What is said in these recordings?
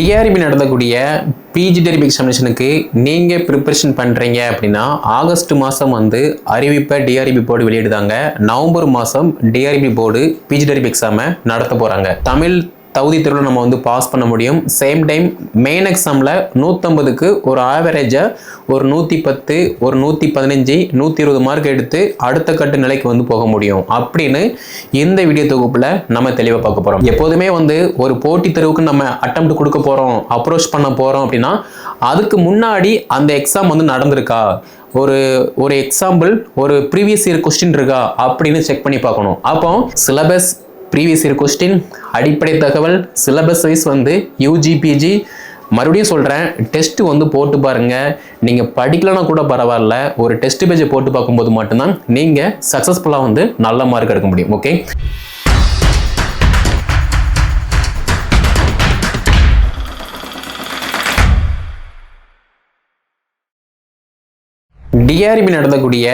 TRP நடத்தக்கூடிய PG TRB எக்ஸாமினேஷனுக்கு நீங்கள் ப்ரிப்பரேஷன் பண்ணுறீங்க அப்படின்னா ஆகஸ்ட் மாதம் வந்து அறிவிப்பை டிஆர்பி போர்டு வெளியிடுதாங்க. நவம்பர் மாதம் டிஆர்பி போர்டு பிஜி டெரிபி எக்ஸாமை நடத்த போகிறாங்க தமிழ் தகுதி தேர்வில் நம்ம வந்து பாஸ் பண்ண முடியும். சேம் டைம் மெயின் எக்ஸாமில் நூற்றம்பதுக்கு ஒரு ஆவரேஜை ஒரு நூற்றி பத்து ஒரு நூற்றி பதினஞ்சு நூற்றி இருபது மார்க் எடுத்து அடுத்த கட்டு நிலைக்கு வந்து போக முடியும். அப்படின்னு இந்த வீடியோ தொகுப்பில் நம்ம தெளிவாக பார்க்க போகிறோம் எப்போதுமே வந்து ஒரு போட்டித் தேர்வுக்கு நம்ம அட்டம் கொடுக்க போகிறோம் அப்ரோச் பண்ண போகிறோம் அப்படின்னா அதுக்கு முன்னாடி அந்த எக்ஸாம் வந்து நடந்திருக்கா? ஒரு ஒரு எக்ஸாம்பிள் ஒரு ப்ரீவியஸ் இயர் கொஸ்டின் இருக்கா? அப்படின்னு செக் பண்ணி பார்க்கணும். அப்போ சிலபஸ் ப்ரீவியஸ் இயர் கொஸ்டின் அடிப்படை தகவல் சிலபஸ் வைஸ் வந்து யூஜிபிஜி மறுபடியும் சொல்கிறேன் டெஸ்ட்டு வந்து போட்டு பாருங்கள் நீங்கள் படிக்கலனா கூட பரவாயில்ல ஒரு டெஸ்ட் பேஜை போட்டு பார்க்கும்போது மட்டும்தான் நீங்கள் சக்ஸஸ்ஃபுல்லாக வந்து நல்ல மார்க் எடுக்க முடியும் ஓகே டிஆர்பி நடத்தக்கூடிய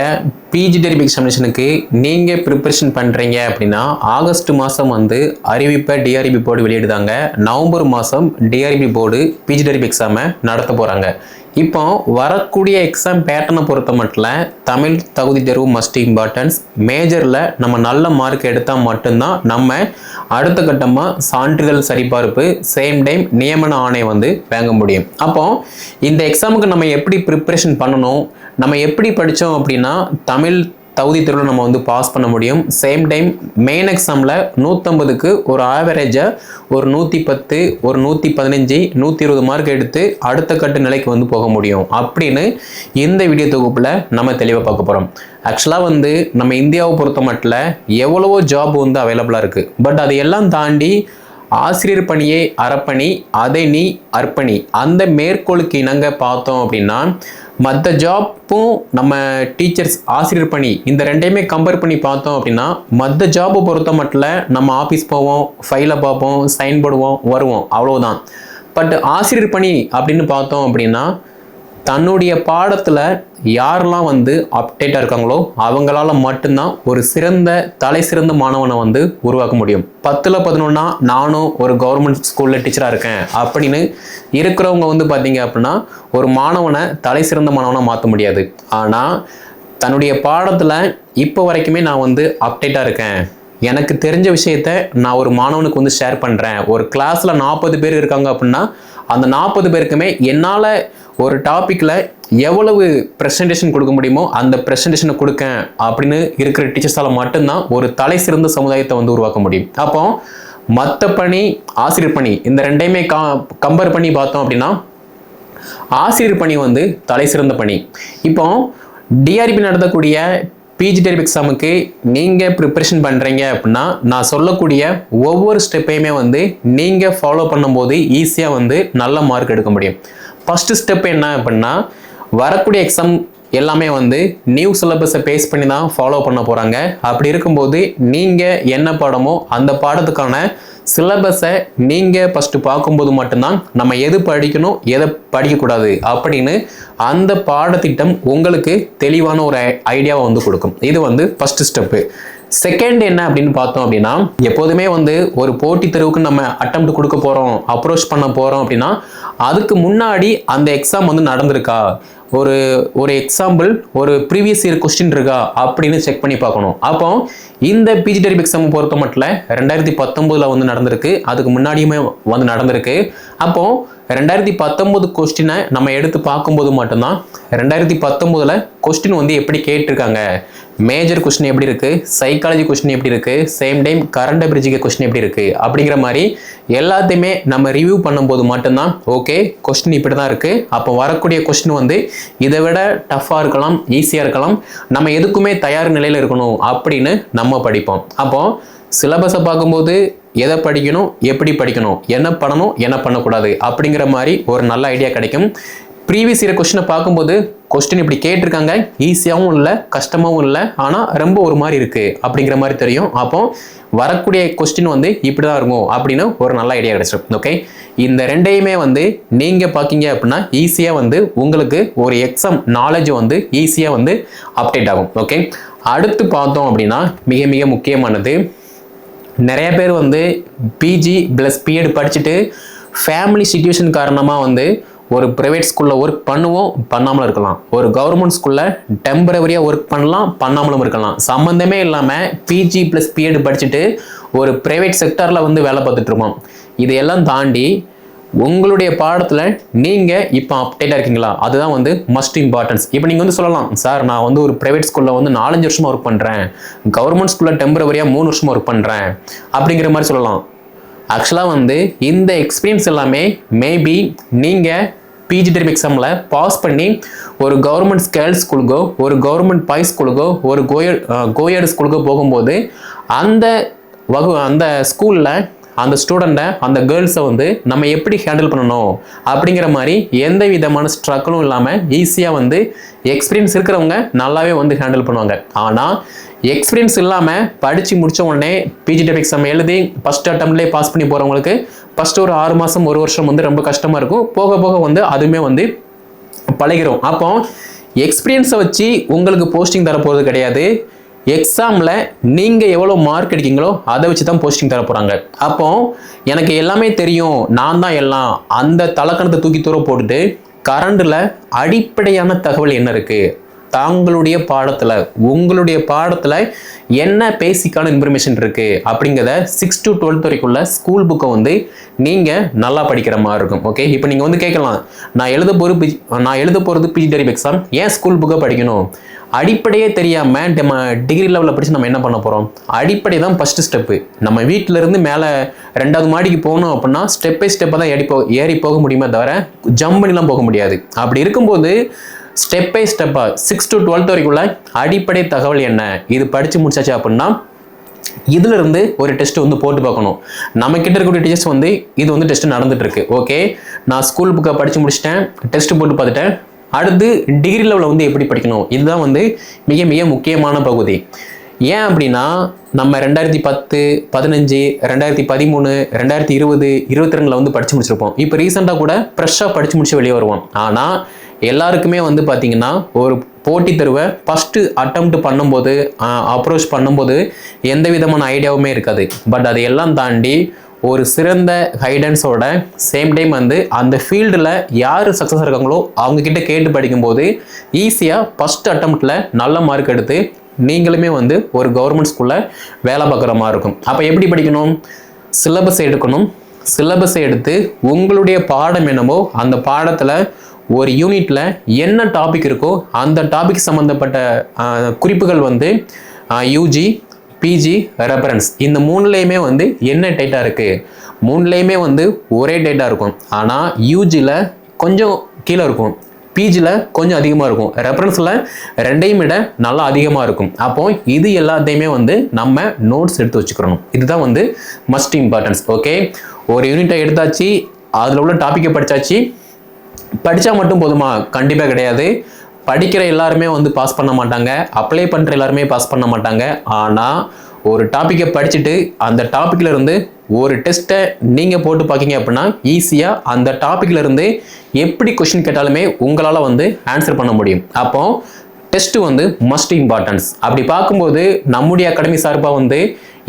பிஜி டெரிபி எக்ஸாமினேஷனுக்கு நீங்கள் ப்ரிப்பரேஷன் பண்ணுறீங்க அப்படின்னா ஆகஸ்ட் மாதம் வந்து அறிவிப்பை டிஆர்பி போர்டு வெளியிடுதாங்க. நவம்பர் மாதம் டிஆர்பி போர்டு பிஜி டெரிபி எக்ஸாமை நடத்த போகிறாங்க இப்போ வரக்கூடிய எக்ஸாம் பேட்டர்னை பொறுத்த மட்டும் தமிழ் தகுதி தேர்வு மஸ்ட் இம்பார்ட்டன்ஸ் மேஜரில் நம்ம நல்ல மார்க் எடுத்தால் மட்டும்தான் நம்ம அடுத்த கட்டமாக சான்றிதழ் சரிபார்ப்பு சேம் டைம் நியமன ஆணை வந்து வாங்க முடியும். அப்போ இந்த எக்ஸாமுக்கு நம்ம எப்படி ப்ரிப்ரேஷன் பண்ணணும்? நம்ம எப்படி படித்தோம் அப்படின்னா தமிழ் தகுதி தேர்வில் நம்ம வந்து பாஸ் பண்ண முடியும். சேம் டைம் மெயின் எக்ஸாமில் நூற்றம்பதுக்கு ஒரு ஆவரேஜாக ஒரு நூற்றி பத்து ஒரு நூற்றி பதினஞ்சு நூற்றி இருபது மார்க் எடுத்து அடுத்த கட்டு நிலைக்கு வந்து போக முடியும். அப்படின்னு இந்த வீடியோ தொகுப்பில் நம்ம தெளிவாக பார்க்க போகிறோம் ஆக்சுவலாக வந்து நம்ம இந்தியாவை பொறுத்த மட்டில் எவ்வளவோ ஜாப் வந்து அவைலபிளாக இருக்குது பட் அதை எல்லாம் தாண்டி ஆசிரியர் பணியே அறப்பணி அதை நீ அர்ப்பணி. அந்த மேற்கோளுக்கு இணங்க பார்த்தோம் அப்படின்னா மற்ற ஜாப்பும் நம்ம டீச்சர்ஸ் ஆசிரியர் பணி இந்த ரெண்டையுமே கம்பேர் பண்ணி பார்த்தோம் அப்படின்னா மற்ற ஜாப்பை பொறுத்த மட்டும் நம்ம ஆஃபீஸ் போவோம் ஃபைலை பார்ப்போம் சைன் போடுவோம் வருவோம். அவ்வளோதான் பட் ஆசிரியர் பணி அப்படின்னு பார்த்தோம் அப்படின்னா தன்னுடைய பாடத்தில் யாரெல்லாம் வந்து அப்டேட்டாக இருக்காங்களோ அவங்களால மட்டும்தான் ஒரு சிறந்த தலை சிறந்த மாணவனை வந்து உருவாக்க முடியும். பத்தில் பதினொன்னா நானும் ஒரு கவர்மெண்ட் ஸ்கூலில் டீச்சராக இருக்கேன் அப்படின்னு இருக்கிறவங்க வந்து பார்த்தீங்க அப்படின்னா ஒரு மாணவனை தலை சிறந்த மாணவனை மாற்ற முடியாது. ஆனால் தன்னுடைய பாடத்தில் இப்போ வரைக்குமே நான் வந்து அப்டேட்டாக இருக்கேன். எனக்கு தெரிஞ்ச விஷயத்த நான் ஒரு மாணவனுக்கு வந்து ஷேர் பண்ணுறேன் ஒரு கிளாஸில் நாற்பது பேர் இருக்காங்க அப்படின்னா அந்த நாற்பது பேருக்குமே என்னால் ஒரு டாப்பிக்கில் எவ்வளவு ப்ரெசன்டேஷன் கொடுக்க முடியுமோ அந்த ப்ரெசன்டேஷனை கொடுக்கேன் அப்படின்னு இருக்கிற டீச்சர்ஸால் மட்டும்தான் ஒரு தலை சிறந்த சமுதாயத்தை வந்து உருவாக்க முடியும். அப்போ மற்ற பணி ஆசிரியர் பணி இந்த ரெண்டையுமே கா கம்பேர் பண்ணி பார்த்தோம் அப்படின்னா ஆசிரியர் பணி வந்து தலை சிறந்த பணி. இப்போ டிஆர்பி நடத்தக்கூடிய பிஜி டெரிப் எக்ஸாமுக்கு நீங்கள் ப்ரிப்பரேஷன் பண்ணுறீங்க அப்படின்னா நான் சொல்லக்கூடிய ஒவ்வொரு ஸ்டெப்பையுமே வந்து நீங்கள் ஃபாலோ பண்ணும்போது ஈஸியாக வந்து நல்ல மார்க் எடுக்க முடியும். ஃபஸ்ட்டு ஸ்டெப் என்ன அப்படின்னா வரக்கூடிய எக்ஸாம் எல்லாமே வந்து நியூ சிலபஸை பேஸ் பண்ணி தான் ஃபாலோ பண்ண போகிறாங்க அப்படி இருக்கும்போது நீங்கள் என்ன பாடமோ அந்த பாடத்துக்கான சிலபஸை நீங்கள் ஃபஸ்ட்டு பார்க்கும்போது மட்டும்தான் நம்ம எது படிக்கணும் எதை படிக்கக்கூடாது அப்படின்னு அந்த பாடத்திட்டம் உங்களுக்கு தெளிவான ஒரு ஐடியாவை வந்து கொடுக்கும். இது வந்து ஃபஸ்ட்டு ஸ்டெப்பு செகண்ட் என்ன அப்படின்னு பார்த்தோம் அப்படின்னா எப்போதுமே வந்து ஒரு போட்டி தெருவுக்கு நம்ம அட்டம் கொடுக்க போகிறோம் அப்ரோச் பண்ண போகிறோம் அப்படின்னா அதுக்கு முன்னாடி அந்த எக்ஸாம் வந்து நடந்திருக்கா? ஒரு ஒரு எக்ஸாம்பிள் ஒரு ப்ரீவியஸ் இயர் கொஸ்டின் இருக்கா? அப்படின்னு செக் பண்ணி பார்க்கணும். அப்போ இந்த பிஜி டெரிப் எக்ஸாம் பொறுத்த மட்டும் ரெண்டாயிரத்தி பத்தொம்போதில் வந்து நடந்திருக்கு. அதுக்கு முன்னாடியுமே வந்து நடந்திருக்கு. அப்போ ரெண்டாயிரத்தி பத்தொம்போது கொஸ்டினை நம்ம எடுத்து பார்க்கும்போது மட்டும்தான் ரெண்டாயிரத்தி பத்தொம்போதில் கொஸ்டின் வந்து எப்படி கேட்டிருக்காங்க? மேஜர் கொஸ்டின் எப்படி இருக்குது சைக்காலஜி கொஸ்டின் எப்படி இருக்குது சேம் டைம் கரண்ட் அபிரிஜிக்க கொஸ்டின் எப்படி இருக்குது அப்படிங்கிற மாதிரி எல்லாத்தையுமே நம்ம ரிவ்யூ பண்ணும்போது மட்டும்தான் ஓகே கொஸ்டின் இப்படி தான் இருக்குது அப்போ வரக்கூடிய கொஸ்டின் வந்து இதை விட டஃப்பாக இருக்கலாம் ஈஸியாக இருக்கலாம். நம்ம எதுக்குமே தயார் நிலையில் இருக்கணும் அப்படின்னு நம்ம படிப்போம். அப்போது சிலபஸை பார்க்கும்போது எதை படிக்கணும் எப்படி படிக்கணும் என்ன பண்ணணும் என்ன பண்ணக்கூடாது அப்படிங்கிற மாதிரி ஒரு நல்ல ஐடியா கிடைக்கும். ப்ரீவியஸ் இயர் கொஸ்டினை பார்க்கும்போது கொஸ்டின் இப்படி கேட்டிருக்காங்க. ஈஸியாகவும் இல்லை கஷ்டமாகவும் இல்லை ஆனால் ரொம்ப ஒரு மாதிரி இருக்குது அப்படிங்கிற மாதிரி தெரியும். அப்போ வரக்கூடிய கொஸ்டின் வந்து இப்படி தான் இருக்கும் அப்படின்னு ஒரு நல்ல ஐடியா கிடைச்சிடும் ஓகே இந்த ரெண்டையுமே வந்து நீங்கள் பார்க்கிங்க அப்படின்னா ஈஸியாக வந்து உங்களுக்கு ஒரு எக்ஸாம் நாலேஜ் வந்து ஈஸியாக வந்து அப்டேட் ஆகும். ஓகே அடுத்து பார்த்தோம் அப்படின்னா மிக மிக முக்கியமானது. நிறைய பேர் வந்து பிஜி ப்ளஸ் பிஎட் படிச்சுட்டு ஃபேமிலி சுச்சுவேஷன் காரணமாக வந்து ஒரு ப்ரைவேட் ஸ்கூலில் ஒர்க் பண்ணுவோம் பண்ணாமலும் இருக்கலாம். ஒரு கவர்மெண்ட் ஸ்கூலில் டெம்பரவரியாக ஒர்க் பண்ணலாம் பண்ணாமலும் இருக்கலாம். சம்மந்தமே இல்லாமல் பிஜி ப்ளஸ் பிஎட் படிச்சுட்டு ஒரு ப்ரைவேட் செக்டரில் வந்து வேலை பார்த்துட்ருக்கோம் இதையெல்லாம் தாண்டி உங்களுடைய பாடத்தில் நீங்கள் இப்போ அப்டேட்டாக இருக்கீங்களா? அதுதான் வந்து மஸ்ட் இம்பார்ட்டன்ஸ் இப்போ நீங்கள் வந்து சொல்லலாம் சார் நான் வந்து ஒரு ப்ரைவேட் ஸ்கூலில் வந்து நாலஞ்சு வருஷமாக ஒர்க் பண்ணுறேன் கவர்மெண்ட் ஸ்கூலில் டெம்பரவரியாக மூணு வருஷமாக ஒர்க் பண்ணுறேன் அப்படிங்கிற மாதிரி சொல்லலாம். ஆக்சுவலாக வந்து இந்த எக்ஸ்பீரியன்ஸ் எல்லாமே மேபி நீங்கள் பிஜி டெரிப் எக்ஸாமில் பாஸ் பண்ணி ஒரு கவர்மெண்ட் கேர்ள்ஸ் ஸ்கூலுக்கோ ஒரு கவர்மெண்ட் பாய்ஸ் ஸ்கூலுக்கோ ஒரு கோயட் கோயட் ஸ்கூலுக்கோ போகும்போது அந்த வகு அந்த ஸ்கூலில் அந்த ஸ்டூடெண்ட்டை அந்த கேர்ள்ஸை வந்து நம்ம எப்படி ஹேண்டில் பண்ணணும் அப்படிங்கிற மாதிரி எந்த விதமான ஸ்ட்ரகிளும் இல்லாமல் ஈஸியாக வந்து எக்ஸ்பீரியன்ஸ் இருக்கிறவங்க நல்லாவே வந்து ஹேண்டில் பண்ணுவாங்க. ஆனால் எக்ஸ்பீரியன்ஸ் இல்லாமல் படித்து முடிச்ச உடனே பிஜிடெப் எக்ஸாம் எழுதி ஃபஸ்ட் அட்டம்ப்ட்லேயே பாஸ் பண்ணி போகிறவங்களுக்கு ஃபஸ்ட்டு ஒரு ஆறு மாதம் ஒரு வருஷம் வந்து ரொம்ப கஷ்டமாக இருக்கும். போக போக வந்து அதுவுமே வந்து பழகிறோம் அப்போ எக்ஸ்பீரியன்ஸை வச்சு உங்களுக்கு போஸ்டிங் தரப்போகிறது கிடையாது. எக்ஸாமில் நீங்கள் எவ்வளோ மார்க் எடுக்கீங்களோ அதை வச்சு தான் போஸ்டிங் தர போகிறாங்க அப்போ எனக்கு எல்லாமே தெரியும். நான் தான் எல்லாம். அந்த தலக்கணத்தை தூக்கி தூர போட்டுட்டு கரண்டில் அடிப்படையான தகவல் என்ன இருக்குது தாங்களுடைய பாடத்தில் உங்களுடைய பாடத்தில் என்ன பேசிக்கான இன்ஃபர்மேஷன் இருக்குது அப்படிங்கிறத சிக்ஸ் டு டுவெல்த் வரைக்குள்ள ஸ்கூல் புக்கை வந்து நீங்கள் நல்லா படிக்கிற மாதிரி இருக்கும். ஓகே இப்போ நீங்கள் வந்து கேட்கலாம். நான் எழுத போகிற பிஜி நான் எழுத போகிறது பிஜி எக்ஸாம் ஏன் ஸ்கூல் புக்கை படிக்கணும்? அடிப்படையே தெரியாமல் நம்ம டிகிரி லெவலில் படித்து நம்ம என்ன பண்ண போகிறோம் அடிப்படை தான் ஃபஸ்ட்டு ஸ்டெப்பு நம்ம வீட்டிலேருந்து மேலே ரெண்டாவது மாடிக்கு போகணும் அப்படின்னா ஸ்டெப் பை ஸ்டெப்பாக தான் ஏறி போ ஏறி போக முடியுமே தவிர ஜம்ப் பண்ணிலாம் போக முடியாது. அப்படி இருக்கும்போது ஸ்டெப் பை ஸ்டெப்பாக சிக்ஸ் டு டுவெல்த் வரைக்குள்ள அடிப்படை தகவல் என்ன? இது படித்து முடிச்சாச்சு அப்படின்னா இதுலேருந்து ஒரு டெஸ்ட் வந்து போட்டு பார்க்கணும். நம்ம கிட்ட இருக்கக்கூடிய டீச்சர்ஸ் வந்து இது வந்து டெஸ்ட் நடந்துட்டு இருக்கு. ஓகே நான் ஸ்கூல் புக்கை படிச்சு முடிச்சிட்டேன். டெஸ்ட் போட்டு பார்த்துட்டேன். அடுத்து டிகிரி லெவலில் வந்து எப்படி படிக்கணும்? இதுதான் வந்து மிக மிக முக்கியமான பகுதி. ஏன் அப்படின்னா நம்ம ரெண்டாயிரத்தி பத்து பதினஞ்சு ரெண்டாயிரத்தி பதிமூணு ரெண்டாயிரத்தி இருபது இருபத்தி ரெண்டில் வந்து படித்து முடிச்சிருப்போம். இப்போ ரீசெண்டாக கூட ஃப்ரெஷ்ஷாக படித்து முடிச்சு வெளியே வருவோம். ஆனால் எல்லாருக்குமே வந்து பார்த்திங்கன்னா ஒரு போட்டி தேர்வை ஃபஸ்ட்டு அட்டம்ப்ட் பண்ணும்போது அப்ரோச் பண்ணும்போது எந்த விதமான ஐடியாவுமே இருக்காது. பட் அதை எல்லாம் தாண்டி ஒரு சிறந்த கைடன்ஸோட சேம் டைம் வந்து அந்த ஃபீல்டில் யார் சக்ஸஸ் இருக்காங்களோ அவங்கக்கிட்ட கேட்டு படிக்கும்போது ஈஸியாக ஃபஸ்ட் அட்டம்ப்டில் நல்ல மார்க் எடுத்து நீங்களுமே வந்து ஒரு கவர்மெண்ட் ஸ்கூலில் வேலை பார்க்குற மாதிரி இருக்கும். அப்போ எப்படி படிக்கணும்? சிலபஸ் எடுக்கணும். சிலபஸை எடுத்து உங்களுடைய பாடம் என்னமோ அந்த பாடத்தில் ஒரு யூனிட்டில் என்ன டாபிக் இருக்கோ அந்த டாபிக் சம்மந்தப்பட்ட குறிப்புகள் வந்து யூஜி பிஜி ரெஃபரன்ஸ் இந்த மூணுலேயுமே வந்து என்ன டேட்டா இருக்குது மூணுலேயுமே வந்து ஒரே டேட்டா இருக்கும். ஆனால் யூஜியில் கொஞ்சம் கீழே இருக்கும். பிஜியில் கொஞ்சம் அதிகமாக இருக்கும். ரெஃபரன்ஸில் ரெண்டையும் விட நல்லா அதிகமாக இருக்கும். அப்போ இது எல்லாத்தையுமே வந்து நம்ம நோட்ஸ் எடுத்து வச்சுக்கிறணும் இதுதான் வந்து மஸ்ட் இம்பார்ட்டன்ஸ் ஓகே ஒரு யூனிட்டை எடுத்தாச்சு அதில் உள்ள டாப்பிக்கை படித்தாச்சு படித்தா மட்டும் போதுமா? கண்டிப்பாக கிடையாது. படிக்கிற எல்லாருமே வந்து பாஸ் பண்ண மாட்டாங்க. அப்ளை பண்ணுற எல்லாருமே பாஸ் பண்ண மாட்டாங்க. ஆனால் ஒரு டாப்பிக்கை படிச்சுட்டு அந்த டாப்பிக்கில் இருந்து ஒரு டெஸ்ட்டை நீங்கள் போட்டு பார்க்கிங்க அப்படின்னா ஈஸியாக அந்த டாப்பிக்ல இருந்து எப்படி கொஷின் கேட்டாலுமே உங்களால் வந்து ஆன்சர் பண்ண முடியும். அப்போ டெஸ்ட்டு வந்து மஸ்ட் இம்பார்ட்டன்ஸ் அப்படி பார்க்கும்போது நம்முடைய அகாடமி சார்பாக வந்து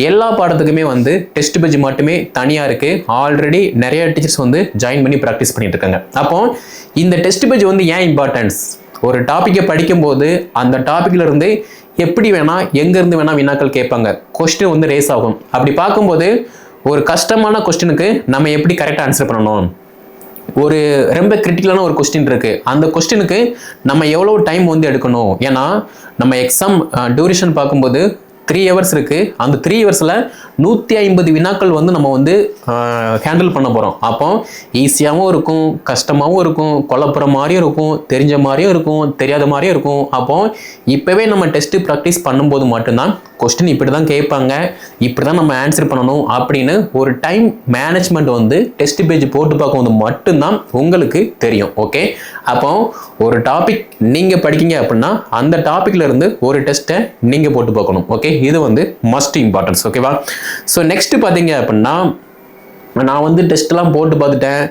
எல்லா பாடத்துக்குமே வந்து டெஸ்ட் பேஜ் மட்டுமே தனியாக இருக்குது ஆல்ரெடி நிறைய டீச்சர்ஸ் வந்து ஜாயின் பண்ணி ப்ராக்டிஸ் பண்ணிட்டு இருக்காங்க. அப்போ இந்த டெஸ்ட் பேஜ் வந்து ஏன் இம்பார்ட்டன்ஸ் ஒரு டாப்பிக்கை படிக்கும்போது அந்த டாப்பிக்கில் இருந்து எப்படி வேணால் எங்கேருந்து வேணால் வினாக்கள் கேட்பாங்க. கொஸ்டின் வந்து ரேஸ் ஆகும். அப்படி பார்க்கும்போது ஒரு கஷ்டமான கொஸ்டினுக்கு நம்ம எப்படி கரெக்டாக ஆன்சர் பண்ணணும்? ஒரு ரொம்ப கிரிட்டிக்கலான ஒரு கொஸ்டின் இருக்குது அந்த கொஸ்டினுக்கு நம்ம எவ்வளோ டைம் வந்து எடுக்கணும்? ஏன்னா நம்ம எக்ஸாம் டியூரேஷன் பார்க்கும்போது த்ரீ ஹவர்ஸ் இருக்குது அந்த த்ரீ ஹவர்ஸில் நூற்றி ஐம்பது வினாக்கள் வந்து நம்ம வந்து ஹேண்டில் பண்ண போகிறோம் அப்போ ஈஸியாகவும் இருக்கும் கஷ்டமாகவும் இருக்கும் குழப்புற மாதிரியும் இருக்கும் தெரிஞ்ச மாதிரியும் இருக்கும் தெரியாத மாதிரியும் இருக்கும். அப்போ இப்போவே நம்ம டெஸ்ட்டு ப்ராக்டிஸ் பண்ணும்போது மட்டும்தான் கொஸ்டின் இப்படி தான் கேட்பாங்க இப்படி தான் நம்ம ஆன்சர் பண்ணணும் அப்படின்னு ஒரு டைம் மேனேஜ்மெண்ட் வந்து டெஸ்ட் பேஜ் போட்டு பார்க்கும்போது மட்டும்தான் உங்களுக்கு தெரியும். ஓகே அப்போ ஒரு டாபிக் நீங்கள் படிக்கீங்க அப்படின்னா அந்த டாப்பிக்கில் இருந்து ஒரு டெஸ்ட்டை நீங்கள் போட்டு பார்க்கணும். ஓகே இது வந்து மஸ்ட் இம்பார்ட்டன்ஸ் ஓகேவா ஸோ நெக்ஸ்ட் பார்த்தீங்க அப்படின்னா நான் வந்து டெஸ்ட்லாம் போட்டு பார்த்துட்டேன்.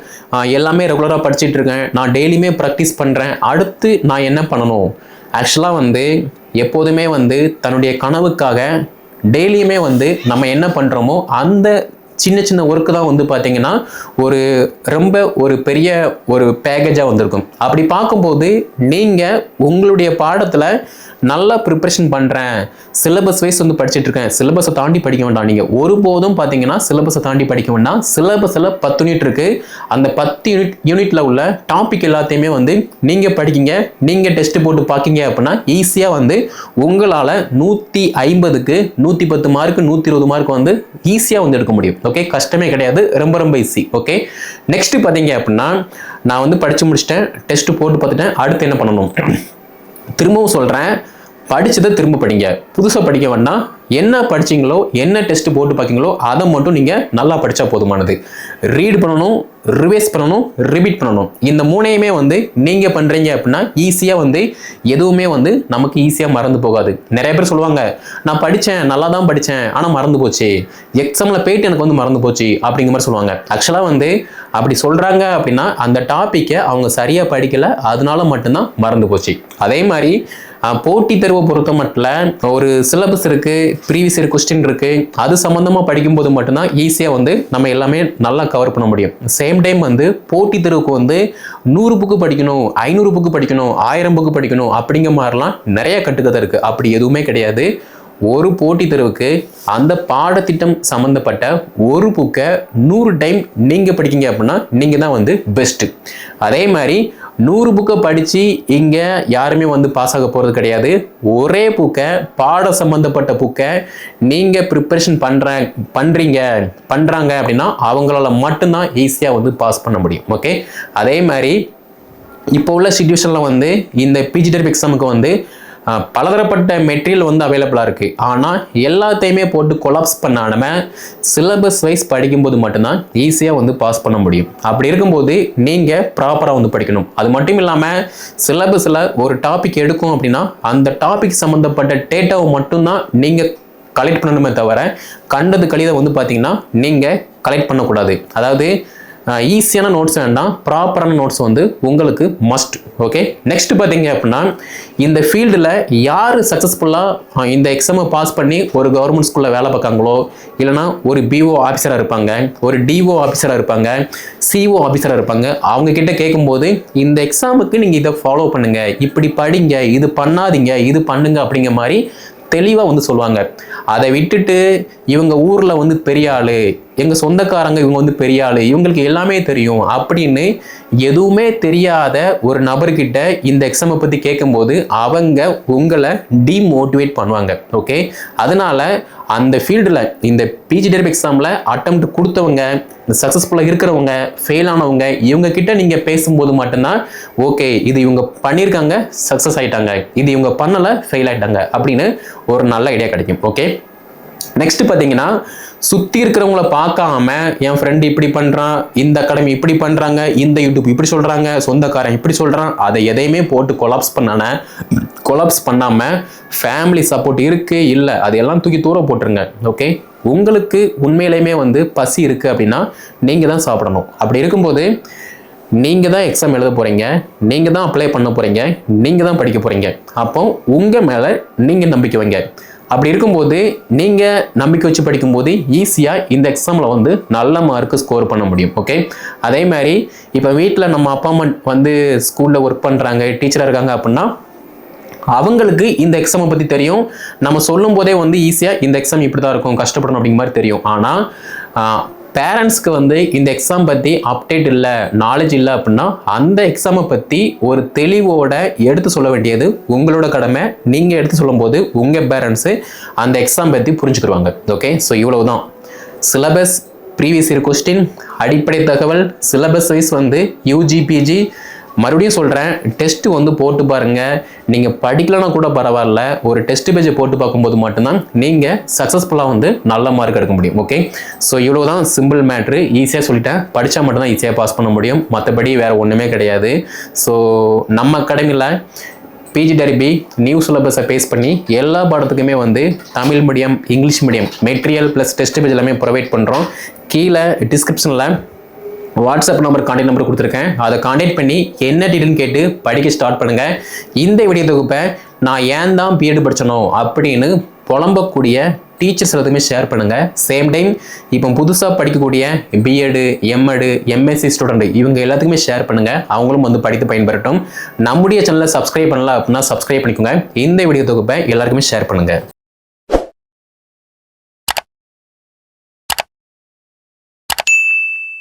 எல்லாமே ரெகுலராக படிச்சுட்டு இருக்கேன். நான் டெய்லியுமே ப்ராக்டிஸ் பண்ணுறேன் அடுத்து நான் என்ன பண்ணணும்? ஆக்சுவலாக வந்து எப்போதுமே வந்து தன்னுடைய கனவுக்காக டெய்லியுமே வந்து நம்ம என்ன பண்ணுறோமோ அந்த சின்ன சின்ன ஒர்க்கு தான் வந்து பார்த்தீங்கன்னா ஒரு ரொம்ப ஒரு பெரிய ஒரு பேக்கேஜாக வந்திருக்கும். அப்படி பார்க்கும்போது நீங்கள் உங்களுடைய பாடத்தில் நல்லா ப்ரிப்ரேஷன் பண்ணுறேன் சிலபஸ் வைஸ் வந்து படிச்சுட்டு இருக்கேன். சிலபஸை தாண்டி படிக்க வேண்டாம். நீங்கள் ஒருபோதும் பார்த்தீங்கன்னா சிலபஸை தாண்டி படிக்க வேண்டாம். சிலபஸில் பத்து யூனிட் இருக்குது அந்த பத்து யூனிட் யூனிட்டில் உள்ள டாபிக் எல்லாத்தையுமே வந்து நீங்கள் படிக்கிங்க. நீங்கள் டெஸ்ட் போட்டு பார்க்கிங்க அப்படின்னா ஈஸியாக வந்து உங்களால் நூற்றி ஐம்பதுக்கு நூற்றி பத்து மார்க்கு நூற்றி இருபது மார்க் வந்து ஈஸியாக வந்து எடுக்க முடியும். ஓகே கஷ்டமே கிடையாது. ரொம்ப ரொம்ப ஈஸி ஓகே நெக்ஸ்ட் பார்த்தீங்க அப்படின்னா நான் வந்து படித்து முடிச்சிட்டேன். டெஸ்ட் போட்டு பார்த்துட்டேன். அடுத்து என்ன பண்ணணும்? திரும்பவும் சொல்கிறேன் படித்ததை திரும்ப படிங்க. புதுசாக படிக்க வேணால் என்ன படிச்சீங்களோ என்ன டெஸ்ட் போட்டு பார்க்கீங்களோ அதை மட்டும் நீங்கள் நல்லா படித்தா போதுமானது. ரீட் பண்ணணும் ரிவைஸ் பண்ணணும் ரிபீட் பண்ணணும். இந்த மூணையுமே வந்து நீங்கள் பண்ணுறீங்க அப்படின்னா ஈஸியாக வந்து எதுவுமே வந்து நமக்கு ஈஸியாக மறந்து போகாது. நிறைய பேர் சொல்லுவாங்க நான் படித்தேன் நல்லா தான் படித்தேன் ஆனால் மறந்து போச்சு. எக்ஸாமில் போயிட்டு எனக்கு வந்து மறந்து போச்சு அப்படிங்கிற மாதிரி சொல்லுவாங்க. ஆக்சுவலாக வந்து அப்படி சொல்கிறாங்க அப்படின்னா அந்த டாப்பிக்கை அவங்க சரியாக படிக்கலை அதனால மட்டும்தான் மறந்து போச்சு. அதே மாதிரி போட்டி தேர்வை பொறுத்த மட்டும் ஒரு சிலபஸ் இருக்குது ப்ரீவியஸ் இயர் கொஸ்டின் இருக்குது அது சம்மந்தமாக படிக்கும்போது மட்டும்தான் ஈஸியாக வந்து நம்ம எல்லாமே நல்லா கவர் பண்ண முடியும். சேம் டைம் வந்து போட்டி தேர்வுக்கு வந்து நூறு புக்கு படிக்கணும் ஐநூறு புக்கு படிக்கணும் ஆயிரம் புக்கு படிக்கணும் அப்படிங்கிற மாதிரிலாம் நிறைய கட்டுக்கதை இருக்குது அப்படி எதுவுமே கிடையாது. ஒரு போட்டித் தேர்வுக்கு அந்த பாடத்திட்டம் சம்மந்தப்பட்ட ஒரு புக்கை நூறு டைம் நீங்கள் படிக்கிங்க அப்படின்னா நீங்கள் தான் வந்து பெஸ்ட்டு அதே மாதிரி நூறு புக்கை படித்து இங்கே யாருமே வந்து பாஸ் ஆக போகிறது கிடையாது. ஒரே புக்கை பாட சம்மந்தப்பட்ட புக்கை நீங்கள் ப்ரிப்பரேஷன் பண்ணுற பண்ணுறீங்க பண்ணுறாங்க அப்படின்னா அவங்களால மட்டும்தான் ஈஸியாக வந்து பாஸ் பண்ண முடியும். ஓகே அதே மாதிரி இப்போ உள்ள சுச்சுவேஷனில் வந்து இந்த பிஜிடெப் எக்ஸாமுக்கு வந்து பலதரப்பட்ட மெட்டீரியல் வந்து அவைலபிளாக இருக்குது ஆனால் எல்லாத்தையுமே போட்டு கொலாப்ஸ் பண்ணாம சிலபஸ் வைஸ் படிக்கும்போது மட்டும்தான் ஈஸியாக வந்து பாஸ் பண்ண முடியும். அப்படி இருக்கும்போது நீங்கள் ப்ராப்பராக வந்து படிக்கணும். அது மட்டும் இல்லாமல் சிலபஸில் ஒரு டாபிக் எடுக்கும் அப்படின்னா அந்த டாபிக் சம்மந்தப்பட்ட டேட்டாவை மட்டும்தான் நீங்கள் கலெக்ட் பண்ணணுமே தவிர கண்டது கழிதை வந்து பார்த்தீங்கன்னா நீங்கள் கலெக்ட் பண்ணக்கூடாது. அதாவது ஈஸியான நோட்ஸ் வேண்டாம். ப்ராப்பரான நோட்ஸ் வந்து உங்களுக்கு மஸ்ட் ஓகே நெக்ஸ்ட் பார்த்தீங்க அப்படின்னா இந்த ஃபீல்டில் யார் சக்ஸஸ்ஃபுல்லாக இந்த எக்ஸாமை பாஸ் பண்ணி ஒரு கவர்மெண்ட் ஸ்கூலில் வேலை பார்க்காங்களோ இல்லைனா ஒரு பிஓ ஆஃபீஸராக இருப்பாங்க ஒரு டிஓ ஆஃபீஸராக இருப்பாங்க சிஓ ஆஃபீஸராக இருப்பாங்க அவங்கக்கிட்ட கேட்கும்போது இந்த எக்ஸாமுக்கு நீங்கள் இதை ஃபாலோ பண்ணுங்கள் இப்படி படிங்க இது பண்ணாதீங்க இது பண்ணுங்க அப்படிங்கிற மாதிரி தெளிவாக வந்து சொல்லுவாங்க. அதை விட்டுட்டு இவங்க ஊரில் வந்து பெரிய ஆள் எங்கள் சொந்தக்காரங்க இவங்க வந்து பெரிய ஆள் இவங்களுக்கு எல்லாமே தெரியும் அப்படின்னு எதுவுமே தெரியாத ஒரு நபர்கிட்ட இந்த எக்ஸாமை பற்றி கேட்கும்போது அவங்க உங்களை டிமோட்டிவேட் பண்ணுவாங்க ஓகே அதனால் அந்த ஃபீல்டில் இந்த பிஜி எக்ஸாமில் அட்டம் கொடுத்தவங்க இந்த சக்ஸஸ்ஃபுல்லாக இருக்கிறவங்க ஃபெயில் ஆனவங்க இவங்க கிட்ட நீங்கள் பேசும்போது மட்டும்தான் ஓகே இது இவங்க பண்ணியிருக்காங்க சக்ஸஸ் ஆகிட்டாங்க இது இவங்க பண்ணலை ஃபெயில் ஆகிட்டாங்க அப்படின்னு ஒரு நல்ல ஐடியா கிடைக்கும் ஓகே நெக்ஸ்ட் பார்த்தீங்கன்னா சுற்றி இருக்கிறவங்கள பார்க்காம என் ஃப்ரெண்டு இப்படி பண்ணுறான் இந்த அகாடமி இப்படி பண்ணுறாங்க இந்த யூடியூப் இப்படி சொல்கிறாங்க சொந்தக்காரன் இப்படி சொல்கிறான் அதை எதையுமே போட்டு கொலாப்ஸ் பண்ணான கொலாப்ஸ் பண்ணாமல் ஃபேமிலி சப்போர்ட் இருக்குது இல்லை அதையெல்லாம் தூக்கி தூர போட்டுருங்க ஓகே உங்களுக்கு உண்மையிலையுமே வந்து பசி இருக்குது அப்படின்னா நீங்கள் தான் சாப்பிடணும். அப்படி இருக்கும்போது நீங்கள் தான் எக்ஸாம் எழுத போகிறீங்க நீங்கள் தான் அப்ளை பண்ண போகிறீங்க நீங்கள் தான் படிக்க போகிறீங்க அப்போ உங்கள் மேலே நீங்கள் நம்பிக்கை வைங்க. அப்படி இருக்கும்போது நீங்கள் நம்பிக்கை வச்சு படிக்கும்போது ஈஸியாக இந்த எக்ஸாமில் வந்து நல்ல மார்க்கு ஸ்கோர் பண்ண முடியும் ஓகே அதே மாதிரி இப்போ வீட்டில் நம்ம அப்பா அம்மா வந்து ஸ்கூலில் ஒர்க் பண்ணுறாங்க டீச்சராக இருக்காங்க அப்படின்னா அவங்களுக்கு இந்த எக்ஸாமை பற்றி தெரியும். நம்ம சொல்லும் போதே வந்து ஈஸியாக இந்த எக்ஸாம் இப்படி தான் இருக்கும் கஷ்டப்படணும் அப்படிங்கிற மாதிரி தெரியும். ஆனால் பேரண்ட்ஸ்க்கு வந்து இந்த எக்ஸாம் பற்றி அப்டேட் இல்லை நாலேஜ் இல்லை அப்படின்னா அந்த எக்ஸாமை பற்றி ஒரு தெளிவோட எடுத்து சொல்ல வேண்டியது உங்களோட கடமை. நீங்கள் எடுத்து சொல்லும்போது உங்கள் பேரண்ட்ஸு அந்த எக்ஸாம் பற்றி புரிஞ்சுக்கிடுவாங்க ஓகே ஸோ இவ்வளவு தான் சிலபஸ் ப்ரீவியஸ் இயர் கொஸ்டின் அடிப்படை தகவல் சிலபஸ் வைஸ் வந்து யூஜிபிஜி மறுபடியும் சொல்கிறேன் டெஸ்ட்டு வந்து போட்டு பாருங்கள் நீங்கள் படிக்கலனா கூட பரவாயில்ல ஒரு டெஸ்ட் பேஜை போட்டு பார்க்கும்போது மட்டும்தான் நீங்கள் சக்ஸஸ்ஃபுல்லாக வந்து நல்ல மார்க் எடுக்க முடியும் ஓகே ஸோ இவ்வளோ தான் சிம்பிள் மேட்ரு ஈஸியாக சொல்லிட்டேன். படித்தா மட்டும்தான் ஈஸியாக பாஸ் பண்ண முடியும். மற்றபடி வேறு ஒன்றுமே கிடையாது. ஸோ நம்ம அகாடமியில் பிஜி டெரிபி நியூ சிலபஸை பேஸ் பண்ணி எல்லா பாடத்துக்குமே வந்து Tamil medium English medium material plus test page எல்லாமே ப்ரொவைட் பண்ணுறோம் கீழே டிஸ்கிரிப்ஷனில் வாட்ஸ்அப் நம்பர் கான்டாக்ட் நம்பர் கொடுத்துருக்கேன். அதை கான்டாக்ட் பண்ணி என்ன டீட்டெயில்னு கேட்டு படிக்க ஸ்டார்ட் பண்ணுங்கள் இந்த வீடியோ தொகுப்பை நான் ஏன் தான் பிஎட் படித்தனோ அப்படின்னு புலம்பக்கூடிய டீச்சர்ஸ் எல்லாத்துக்குமே ஷேர் பண்ணுங்கள் சேம் டைம் இப்போ புதுசாக படிக்கக்கூடிய பிஎடு எம்எடு எம்எஸ்சி ஸ்டூடெண்ட் இவங்க எல்லாத்துக்குமே ஷேர் பண்ணுங்கள் அவங்களும் வந்து படித்து பயன்பெறட்டும். நம்முடைய சேனலை சப்ஸ்கிரைப் பண்ணல அப்படின்னா சப்ஸ்கிரைப் பண்ணிக்கோங்க. இந்த வீடியோ தொகுப்பை எல்லாருக்குமே ஷேர் பண்ணுங்கள்